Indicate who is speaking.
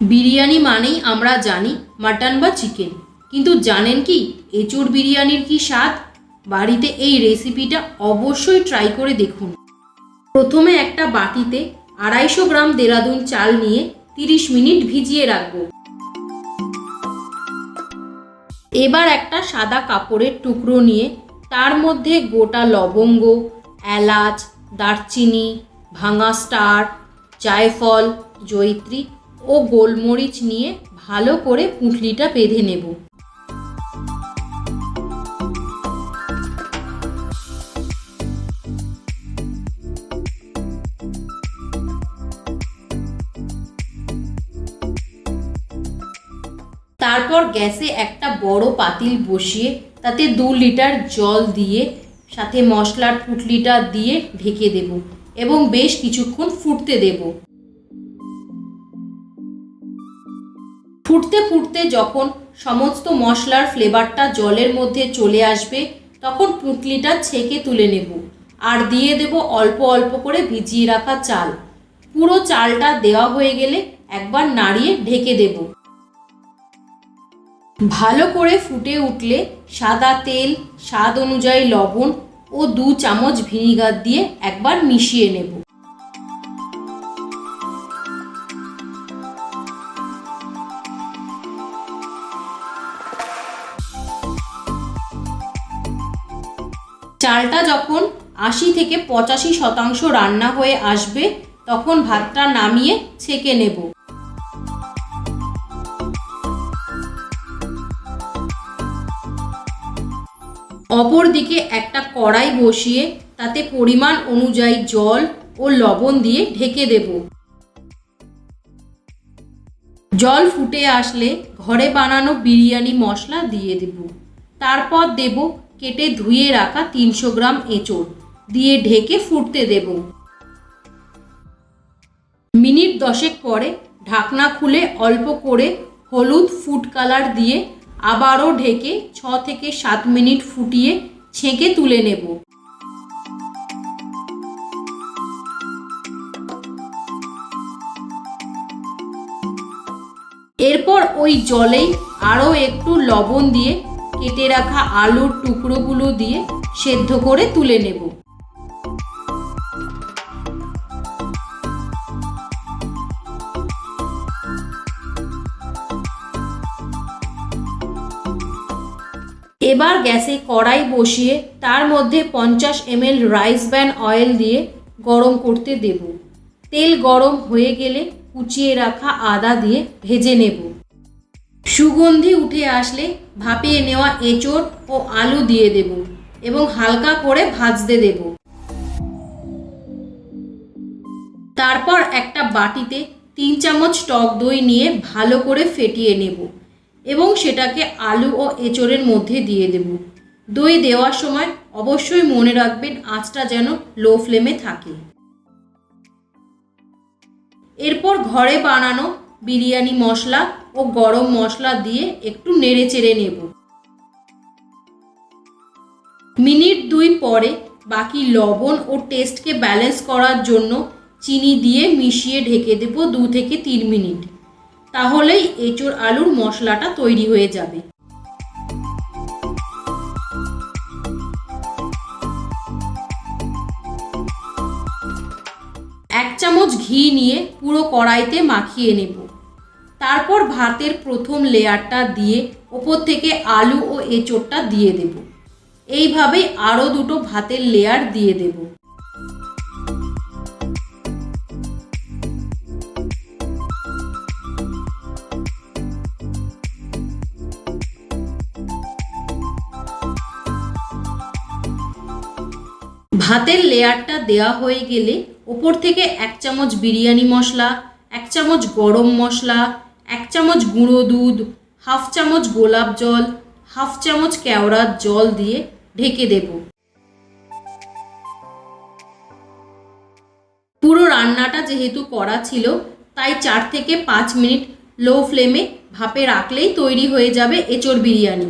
Speaker 1: বিরিয়ানি মানেই আমরা জানি মাটন বা চিকেন। কিন্তু জানেন কি এঁচোড় বিরিয়ানির কি স্বাদ? বাড়িতে এই রেসিপিটা অবশ্যই ট্রাই করে দেখুন। প্রথমে একটা বাটিতে আড়াইশো গ্রাম দেরাদুন চাল নিয়ে তিরিশ মিনিট ভিজিয়ে রাখব। এবার একটা সাদা কাপড়ের টুকরো নিয়ে তার মধ্যে গোটা লবঙ্গ, এলাচ, দারচিনি, ভাঙা স্টার, জায়ফল, জয়িত্রী ও গোলমরিচ নিয়ে ভালো করে পুঁটলিটা বেঁধে নেব। তারপর গ্যাসে একটা বড় পাতিল বসিয়ে তাতে দু লিটার জল দিয়ে, সাথে মশলার পুটলিটা দিয়ে ঢেকে দেব এবং বেশ কিছুক্ষণ ফুটতে দেব। ফুটতে ফুটতে যখন সমস্ত মশলার ফ্লেভারটা জলের মধ্যে চলে আসবে, তখন পুঁটলিটা ছেঁকে তুলে নেব। আর দিয়ে দেব অল্প অল্প করে ভিজিয়ে রাখা চাল। পুরো চালটা দেওয়া হয়ে গেলে একবার নাড়িয়ে ঢেকে দেবো। ভালো করে ফুটে উঠলে সাদা তেল, স্বাদ অনুযায়ী লবণ ও দু চামচ ভিনিগার দিয়ে একবার মিশিয়ে নেব। চালটা যখন আশি থেকে পঁচাশি শতাংশ রান্না হয়ে আসবে, তখন ভাতটা নামিয়ে ছেঁকে নেব। অপর দিকে একটা কড়াই বসিয়ে তাতে পরিমাণ অনুযায়ী জল ও লবণ দিয়ে ঢেকে দেব। জল ফুটে আসলে ঘরে বানানো বিরিয়ানি মশলা দিয়ে দেব। তারপর দেব কেটে ধুয়ে রাখা তিনশো গ্রাম এঁচড়। দিয়ে ঢেকে ফুটতে দেব। মিনিট দশেক পরে ঢাকনা খুলে অল্প করে হলুদ ফুড কালার দিয়ে আবারও ঢেকে ছ থেকে সাত মিনিট ফুটিয়ে ছেঁকে তুলে নেব। এরপর ওই জলেই আরও একটু লবণ দিয়ে কেটে রাখা আলুর টুকরোগুলো দিয়ে সেদ্ধ করে তুলে নেব। এবার গ্যাসে কড়াই বসিয়ে তার মধ্যে পঞ্চাশ এমএল রাইস ব্যান অয়েল দিয়ে গরম করতে দেব। তেল গরম হয়ে গেলে কুচিয়ে রাখা আদা দিয়ে ভেজে নেব। সুগন্ধি উঠে আসলে ভাপিয়ে নেওয়া এঁচড় ও আলু দিয়ে দেব এবং হালকা করে ভাজতে দেব। তারপর একটা বাটিতে তিন চামচ টক দই নিয়ে ভালো করে ফেটিয়ে নেব এবং সেটাকে আলু ও এঁচড়ের মধ্যে দিয়ে দেব। দই দেওয়ার সময় অবশ্যই মনে রাখবেন আঁচটা যেন লো ফ্লেমে থাকে। এরপর ঘরে বানানো বিরিয়ানি মশলা ও গরম মশলা দিয়ে একটু নেড়ে চেড়ে নেব। মিনিট দুই পরে বাকি লবণ ও টেস্টকে ব্যালেন্স করার জন্য চিনি দিয়ে মিশিয়ে ঢেকে দেব দু থেকে তিন মিনিট। তাহলেই এঁচোড় আলুর মশলাটা তৈরি হয়ে যাবে। এক চামচ ঘি নিয়ে পুরো কড়াইতে মাখিয়ে নেব। তারপর ভাতের প্রথম লেয়ারটা দিয়ে ওপর থেকে আলু ও এঁচোড়টা দিয়ে দেব। এইভাবেই আরও দুটো ভাতের লেয়ার দিয়ে দেবো। ভাতের লেয়ারটা দেওয়া হয়ে গেলে ওপর থেকে এক চামচ বিরিয়ানি মশলা, এক চামচ গরম মশলা, এক চামচ গুঁড়ো দুধ, হাফ চামচ গোলাপ জল, হাফ চামচ কেওড়ার জল দিয়ে ঢেকে দেব। পুরো রান্নাটা যেহেতু করা ছিল, তাই চার থেকে পাঁচ মিনিট লো ফ্লেমে ভাপে রাখলেই তৈরি হয়ে যাবে এঁচড় বিরিয়ানি।